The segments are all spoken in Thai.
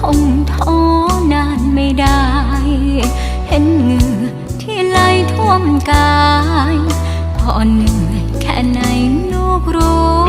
คงท้อนานไม่ได้ เห็นเหงื่อที่ไหลท่วมกายพอเหนื่อยแค่ไหนลูกรู้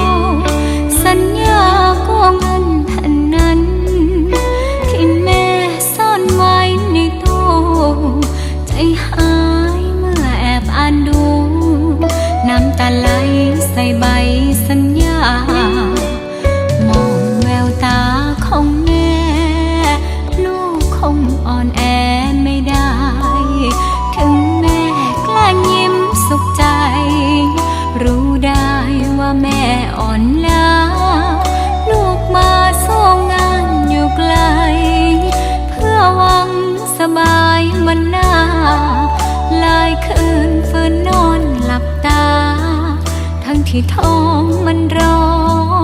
ที่ท้องมันร้อ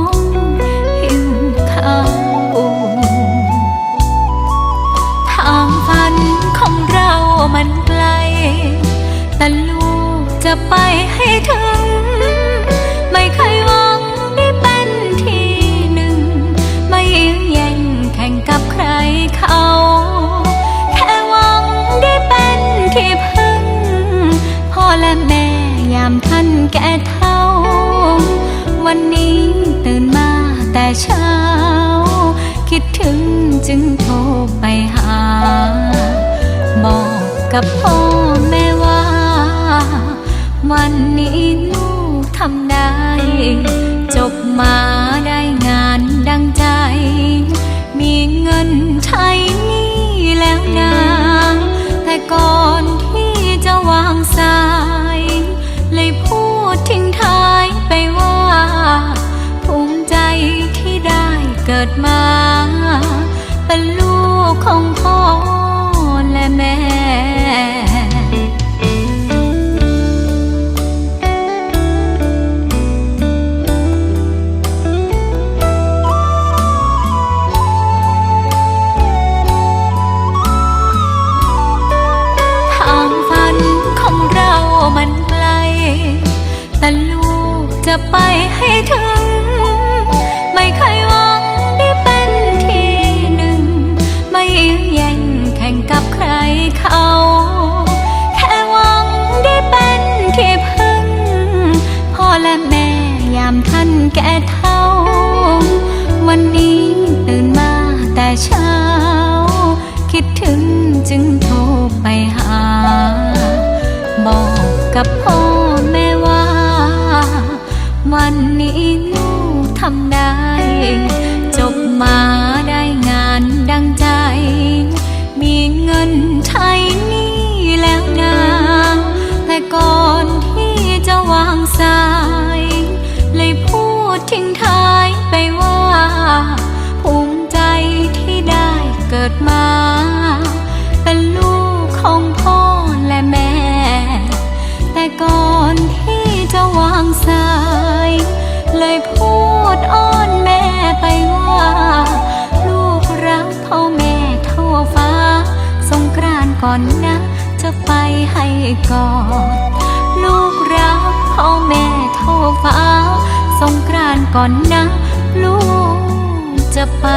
งหิวข้าวทางฝันของเรามันไกล แต่ลูกจะไปให้ถึง ไม่เคยหวังได้เป็นที่หนึ่ง ไม่ยื้อแย่งแข่งกับใครเขาแค่หวังได้เป็นที่พึ่งพ่อและแม่ยามท่านแก่เท่า วันนี้ตื่นมาแต่เช้า คิดถึงจึงโทรไปหา บอกกับพ่อแม่ว่า วันนี้ลูกทำได้ จบมาได้ มา เป็นลูกของพ่อและแม่ทางฝันของเรามันไกล แต่ลูกจะไปให้ถึง ไม่เคย และแม่ยามท่านแก่เท่า วันนี้ตื่นมาแต่เช้า คิดถึงจึงโทรไปหา บอกกับพ่อแม่ว่า วันนี้ลูกทำได้ จบมา มา เป็นลูกของพ่อและแม่ แต่ก่อนที่จะวางสาย เลยพูดอ้อนแม่ไปว่า ลูกรักพ่อแม่ทั่วฟ้า สงกรานก่อนนะ จะไปให้กอดลูกรักพ่อแม่ทั่วฟ้า สงกรานก่อนนะ ลูกจะไป